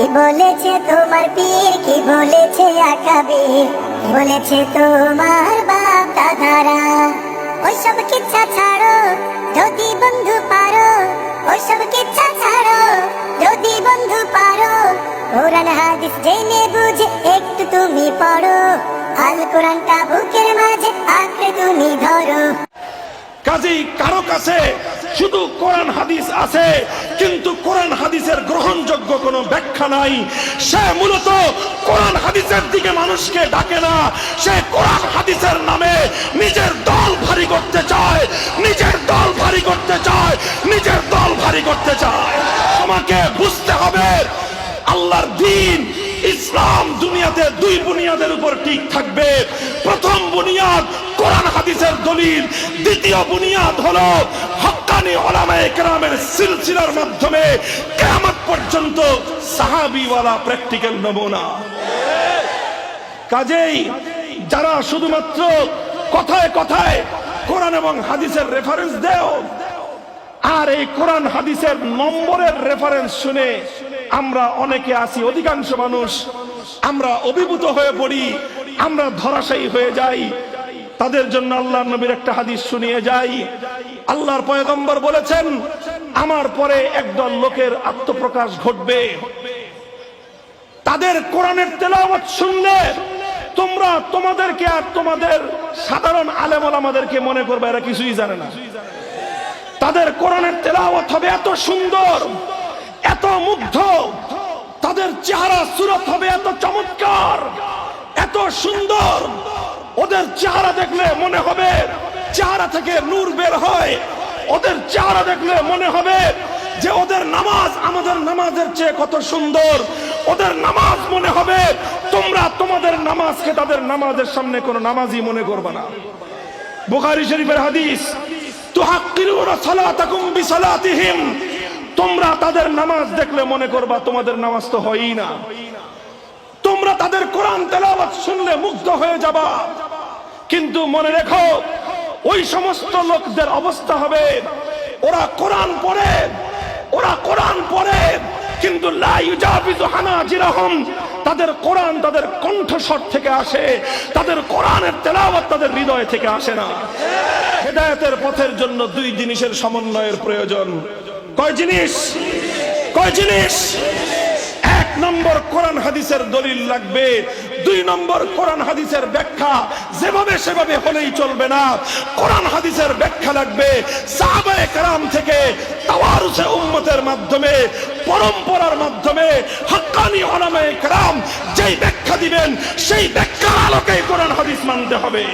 কি বলেছে তোমার পীর? কি বলেছে আকাবির বলেছে তোমার বাপ দাদারা? ওইসব কিচ্ছা ছাড়ো, যদি বন্ধু পারো। ওইসব কিচ্ছা ছাড়ো, যদি বন্ধু পারো। কোরআন হাদিস জেনে বুঝে একটু তুমি পড়ো। আল কোরআনটা বুকের মাঝে আঁকড়ে তুমি ধরো। কাজেই কারও কাছে শুধু কোরআন হাদিস আছে, কিন্তু কোরআন হাদিসের গ্রহণযোগ্য কোনো ব্যাখ্যা নাই। সে মূলত কোরআন হাদিসের দিকে মানুষকে ডাকে না, সে কোরআন হাদিসের নামে নিজের দল ভারী করতে চায়, নিজের দল ভারী করতে চায়, নিজের দল ভারী করতে চায়। তোমাকে বুঝতে হবে, আল্লাহর দিন ইসলাম দুনিয়াতে দুই বুনিয়াদের উপর ঠিক থাকবে। প্রথম বুনিয়াদ কোরআন হাদিসের দলিল, দ্বিতীয় বুনিয়াদ হলো হক্কানি ওলামায়ে কেরামের সিলসিলার মাধ্যমে কিয়ামত পর্যন্ত সাহাবিওয়ালা প্র্যাকটিক্যাল নমুনা। কাজেই যারা শুধুমাত্র কথায় কথায় কোরআন এবং হাদিসের রেফারেন্স দেও, আর এই কোরআন হাদিসের নম্বরের রেফারেন্স শুনে আমরা অনেকে আছি, অধিকাংশ মানুষ, আমরা অভিভূত হয়ে পড়ি, আমরা ধরাশায়ী হয়ে যাই, তাদের জন্য আল্লাহ নবীর একটা হাদিস শুনিয়ে যাই আল্লাহর পয়গম্বর বলেছেন, আমার পরে একদল লোকের আত্মপ্রকাশ ঘটবে। তাদের কোরআনের তেলাওয়াত শুনলে তোমরা তোমাদেরকে আর তোমাদের সাধারণ আলেমল আমাদেরকে মনে করবে, এরা কিছুই জানে না। তাদের কোরআনের তেলাওয়াত হবে এত সুন্দর, এত মুগ্ধ, তাদের চেহারা সুরত হবে এত চমৎকার, এত সুন্দর, ওদের চেহারা দেখলে মনে হবে চেহারা থেকে নূর বের হয়। ওদের চেহারা দেখলে মনে হবে যে ওদের নামাজ আমাদের নামাজের চেয়ে কত সুন্দর। ওদের নামাজ মনে হবে, তোমরা তোমাদের নামাজকে তাদের নামাজের সামনে কোনো নামাজই মনে করবে না। বুখারী শরীফের হাদিস তুহাক্কিরুনা সালাতাকুম বিসালাতিহিম। তোমরা তাদের নামাজ দেখলে মনে করবা তোমাদের নামাজ তো হয়ই না। তোমরা তাদের কোরআন তেলাওয়াত শুনলে মুগ্ধ হয়ে যাবা। কিন্তু মনে রেখো ওই সমস্ত লোকদের অবস্থা হবে। ওরা কোরআন পড়ে, ওরা কোরআন পড়ে, কিন্তু তাদের কোরআন তাদের কণ্ঠস্বর থেকে আসে, তাদের কোরআনের তেলাওয়াত তাদের হৃদয় থেকে আসে না। হেদায়তের পথের জন্য দুই জিনিসের সমন্বয়ের প্রয়োজন। কয় জিনিস? কয় জিনিস? এক নম্বর কোরআন হাদিসের দলিল লাগবে দুই নম্বর কোরআন হাদিসের ব্যাখ্যা যেভাবে সেভাবে হলেই চলবে না। কোরআন হাদিসের ব্যাখ্যা লাগবে সাহাবায়ে কেরাম থেকে তাওয়ারুসে উম্মতের মাধ্যমে, পরম্পরার মাধ্যমে, হাক্কানি ওলামায়ে কেরাম যেই ব্যাখ্যা দিবেন, সেই ব্যাখ্যার আলোকেই কোরআন হাদিস মানতে হবে।